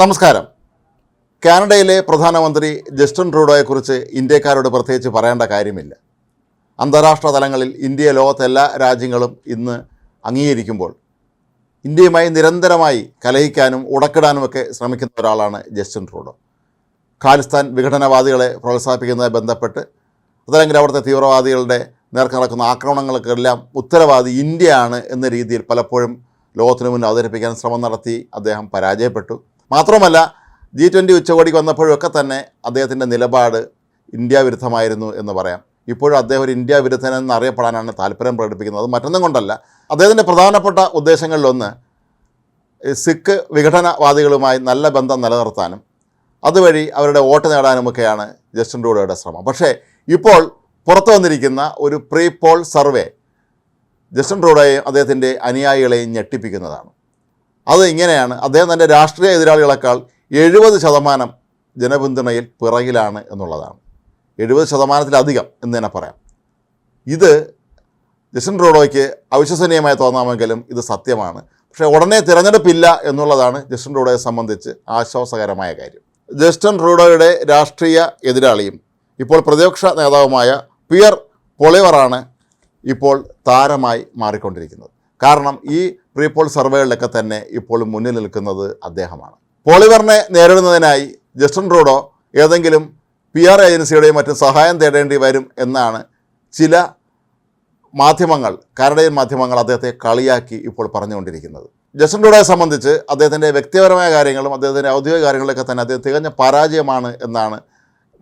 നമസ്കാരം. കാനഡയിലെ പ്രധാനമന്ത്രി ജസ്റ്റിൻ ട്രൂഡോയെക്കുറിച്ച് ഇന്ത്യക്കാരോട് പ്രത്യേകിച്ച് പറയേണ്ട കാര്യമില്ല. അന്താരാഷ്ട്ര തലങ്ങളിൽ ഇന്ത്യ ലോകത്തെ എല്ലാ രാജ്യങ്ങളും ഇന്ന് അംഗീകരിക്കുമ്പോൾ ഇന്ത്യയുമായി നിരന്തരമായി കലഹിക്കാനും ഉടക്കിടാനുമൊക്കെ ശ്രമിക്കുന്ന ഒരാളാണ് ജസ്റ്റിൻ ട്രൂഡോ. ഖാലിസ്ഥാൻ വിഘടനവാദികളെ പ്രോത്സാഹിപ്പിക്കുന്നതുമായി ബന്ധപ്പെട്ട് അതല്ലെങ്കിൽ അവിടുത്തെ തീവ്രവാദികളുടെ നേർക്ക് നടക്കുന്ന ആക്രമണങ്ങൾക്കെല്ലാം ഉത്തരവാദി ഇന്ത്യയാണ് എന്ന രീതിയിൽ പലപ്പോഴും ലോകത്തിന് മുന്നിൽ അവതരിപ്പിക്കാൻ ശ്രമം നടത്തി അദ്ദേഹം പരാജയപ്പെട്ടു. മാത്രമല്ല ജി ട്വന്റി ഉച്ചകോടിക്ക് വന്നപ്പോഴൊക്കെ തന്നെ അദ്ദേഹത്തിന്റെ നിലപാട് ഇന്ത്യ വിരുദ്ധമായിരുന്നു എന്ന് പറയാം. ഇപ്പോഴും അദ്ദേഹം ഒരു ഇന്ത്യ വിരുദ്ധനെന്ന് അറിയപ്പെടാനാണ് താല്പര്യം പ്രകടിപ്പിക്കുന്നത്. അത് മറ്റൊന്നും കൊണ്ടല്ല. അദ്ദേഹത്തിന്റെ പ്രധാനപ്പെട്ട ഉദ്ദേശങ്ങളിലൊന്ന് സിഖ് വിഘടനവാദികളുമായി നല്ല ബന്ധം നിലനിർത്താനും അതുവഴി അവരുടെ വോട്ട് നേടാനുമൊക്കെയാണ് ജസ്റ്റിൻ ട്രൂഡോയുടെ ശ്രമം. പക്ഷേ ഇപ്പോൾ പുറത്തു വന്നിരിക്കുന്ന ഒരു പ്രീ പോൾ സർവേ ജസ്റ്റിൻ ട്രൂഡോയെയും അദ്ദേഹത്തിന്റെ അനുയായികളെയും ഞെട്ടിപ്പിക്കുന്നതാണ്. അത് ഇങ്ങനെയാണ്. അദ്ദേഹം തന്റെ രാഷ്ട്രീയ എതിരാളികളെക്കാൾ എഴുപത് ശതമാനം ജനപിന്തുണയിൽ പിറകിലാണ് എന്നുള്ളതാണ്. എഴുപത് ശതമാനത്തിലധികം എന്ന് തന്നെ പറയാം. ഇത് ജസ്റ്റിൻ റോഡോയ്ക്ക് അവിശ്വസനീയമായി തോന്നാമെങ്കിലും ഇത് സത്യമാണ്. പക്ഷേ ഉടനെ തിരഞ്ഞെടുപ്പില്ല എന്നുള്ളതാണ് ജസ്റ്റിൻ റോഡോയെ സംബന്ധിച്ച് ആശ്വാസകരമായ കാര്യം. ജസ്റ്റിൻ റൂഡോയുടെ രാഷ്ട്രീയ എതിരാളിയും ഇപ്പോൾ പ്രതിപക്ഷ നേതാവുമായ പിയർ പൊളിവറാണ് ഇപ്പോൾ താരമായി മാറിക്കൊണ്ടിരിക്കുന്നത്. കാരണം ഈ പ്രീപോൾ സർവേകളിലൊക്കെ തന്നെ ഇപ്പോൾ മുന്നിൽ നിൽക്കുന്നത് അദ്ദേഹമാണ്. പോളിവറിനെ നേരിടുന്നതിനായി ജസ്റ്റിൻ ട്രൂഡോ ഏതെങ്കിലും പി ആർ ഏജൻസിയുടെയും മറ്റും സഹായം തേടേണ്ടി വരും എന്നാണ് ചില മാധ്യമങ്ങൾ കാനഡയൻ മാധ്യമങ്ങൾ അദ്ദേഹത്തെ കളിയാക്കി ഇപ്പോൾ പറഞ്ഞുകൊണ്ടിരിക്കുന്നത്. ജസ്റ്റിൻ ട്രൂഡോയെ സംബന്ധിച്ച് അദ്ദേഹത്തിന്റെ വ്യക്തിപരമായ കാര്യങ്ങളും അദ്ദേഹത്തിന്റെ ഔദ്യോഗിക കാര്യങ്ങളൊക്കെ തന്നെ അദ്ദേഹം തികഞ്ഞ പരാജയമാണ് എന്നാണ്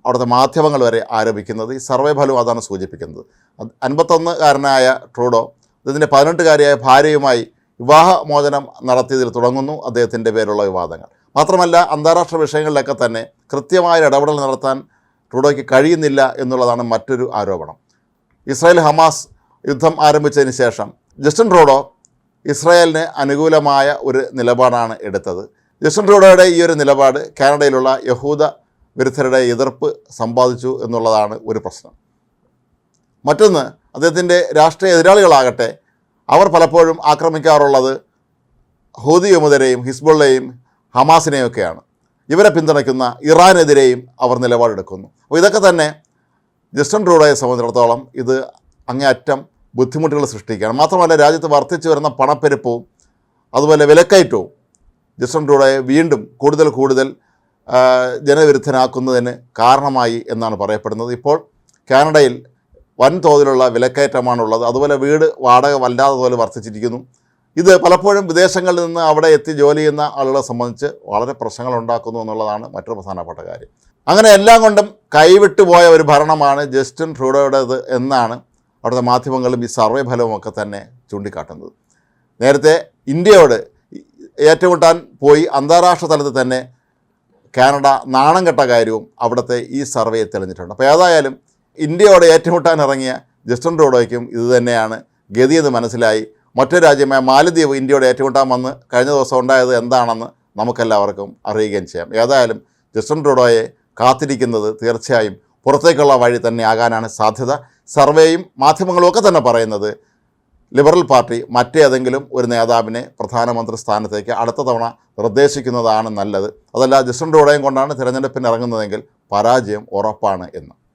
അവിടുത്തെ മാധ്യമങ്ങൾ വരെ ആരോപിക്കുന്നത്. ഈ സർവേ ഫലവും അതാണ് സൂചിപ്പിക്കുന്നത്. അൻപത്തൊന്ന് അൻപത്തൊന്നുകാരനായ ട്രൂഡോ ഇതിന്റെ പതിനെട്ടുകാരിയായ ഭാര്യയുമായി വിവാഹമോചനം നടത്തിയതിൽ തുടങ്ങുന്നു അദ്ദേഹത്തിന്റെ പേരുള്ള വിവാദങ്ങൾ. മാത്രമല്ല അന്താരാഷ്ട്ര വിഷയങ്ങളിലൊക്കെ തന്നെ കൃത്യമായ ഇടപെടൽ നടത്താൻ ട്രൂഡോയ്ക്ക് കഴിയുന്നില്ല എന്നുള്ളതാണ് മറ്റൊരു ആരോപണം. ഇസ്രായേൽ ഹമാസ് യുദ്ധം ആരംഭിച്ചതിന് ശേഷം ജസ്റ്റിൻ ട്രൂഡോ ഇസ്രായേലിന് അനുകൂലമായ ഒരു നിലപാടാണ് എടുത്തത്. ജസ്റ്റിൻ ട്രൂഡോയുടെ ഈ ഒരു നിലപാട് കാനഡയിലുള്ള യഹൂദ വിരുദ്ധരുടെ എതിർപ്പ് സമ്പാദിച്ചു എന്നുള്ളതാണ് ഒരു പ്രശ്നം. മറ്റൊന്ന് അദ്ദേഹത്തിന്റെ എതിരാളികളാകട്ടെ അവർ പലപ്പോഴും ആക്രമിക്കാറുള്ളത് ഹൂതി യമുദരെയും ഹിസ്ബുള്ളയും ഹമാസിനെയൊക്കെയാണ്. ഇവരെ പിന്തുണയ്ക്കുന്ന ഇറാനെതിരെയും അവർ നിലപാടെടുക്കുന്നു. അപ്പോൾ ഇതൊക്കെ തന്നെ ജസ്റ്റിൻ ട്രൂഡോയെ സംബന്ധിച്ചിടത്തോളം ഇത് അങ്ങേയറ്റം ബുദ്ധിമുട്ടുകൾ സൃഷ്ടിക്കുകയാണ്. മാത്രമല്ല രാജ്യത്ത് വർദ്ധിച്ചു വരുന്ന പണപ്പെരുപ്പവും അതുപോലെ വിലക്കയറ്റവും ജസ്റ്റിൻ ട്രൂഡോയെ വീണ്ടും കൂടുതൽ കൂടുതൽ ജനവിരുദ്ധനാക്കുന്നതിന് കാരണമായി എന്നാണ് പറയപ്പെടുന്നത്. ഇപ്പോൾ കാനഡയിൽ വൻതോതിലുള്ള വിലക്കയറ്റമാണുള്ളത്. അതുപോലെ വീട് വാടക വല്ലാതെ പോലെ വർദ്ധിച്ചിരിക്കുന്നു. ഇത് പലപ്പോഴും വിദേശങ്ങളിൽ നിന്ന് അവിടെ എത്തി ജോലി ചെയ്യുന്ന ആളുകളെ സംബന്ധിച്ച് വളരെ പ്രശ്നങ്ങൾ ഉണ്ടാക്കുന്നു എന്നുള്ളതാണ് മറ്റൊരു പ്രധാനപ്പെട്ട കാര്യം. അങ്ങനെ എല്ലാം കൊണ്ടും കൈവിട്ടു പോയ ഒരു ഭരണമാണ് ജസ്റ്റിൻ ട്രൂഡോയുടേത് എന്നാണ് അവിടുത്തെ മാധ്യമങ്ങളും ഈ സർവേ ഫലവുമൊക്കെ തന്നെ ചൂണ്ടിക്കാട്ടുന്നത്. നേരത്തെ ഇന്ത്യയോട് ഏറ്റുമുട്ടാൻ പോയി അന്താരാഷ്ട്ര തലത്തിൽ തന്നെ കാനഡ നാണം കെട്ട കാര്യവും അവിടുത്തെ ഈ സർവേ തെളിഞ്ഞിട്ടുണ്ട്. അപ്പോൾ ഏതായാലും ഇന്ത്യയോട് ഏറ്റുമുട്ടാൻ ഇറങ്ങിയ ജസ്റ്റിൻ ട്രൂഡോയ്ക്കും ഇത് തന്നെയാണ് ഗതിയെന്ന് മനസ്സിലായി. മറ്റൊരു രാജ്യമായ മാലദ്വീപ് ഇന്ത്യയോട് ഏറ്റുമുട്ടാൻ വന്ന് കഴിഞ്ഞ ദിവസം ഉണ്ടായത് എന്താണെന്ന് നമുക്കെല്ലാവർക്കും അറിയുകയും ചെയ്യാം. ഏതായാലും ജസ്റ്റിൻ ട്രൂഡോയെ കാത്തിരിക്കുന്നത് തീർച്ചയായും പുറത്തേക്കുള്ള വഴി തന്നെ ആകാനാണ് സാധ്യത. സർവേയും മാധ്യമങ്ങളും ഒക്കെ തന്നെ പറയുന്നത് ലിബറൽ പാർട്ടി മറ്റേതെങ്കിലും ഒരു നേതാവിനെ പ്രധാനമന്ത്രി സ്ഥാനത്തേക്ക് അടുത്ത തവണ നിർദ്ദേശിക്കുന്നതാണ് നല്ലത്. അതല്ല ജസ്റ്റിൻ ട്രൂഡോയും കൊണ്ടാണ് തിരഞ്ഞെടുപ്പിന് ഇറങ്ങുന്നതെങ്കിൽ പരാജയം ഉറപ്പാണ് എന്ന്.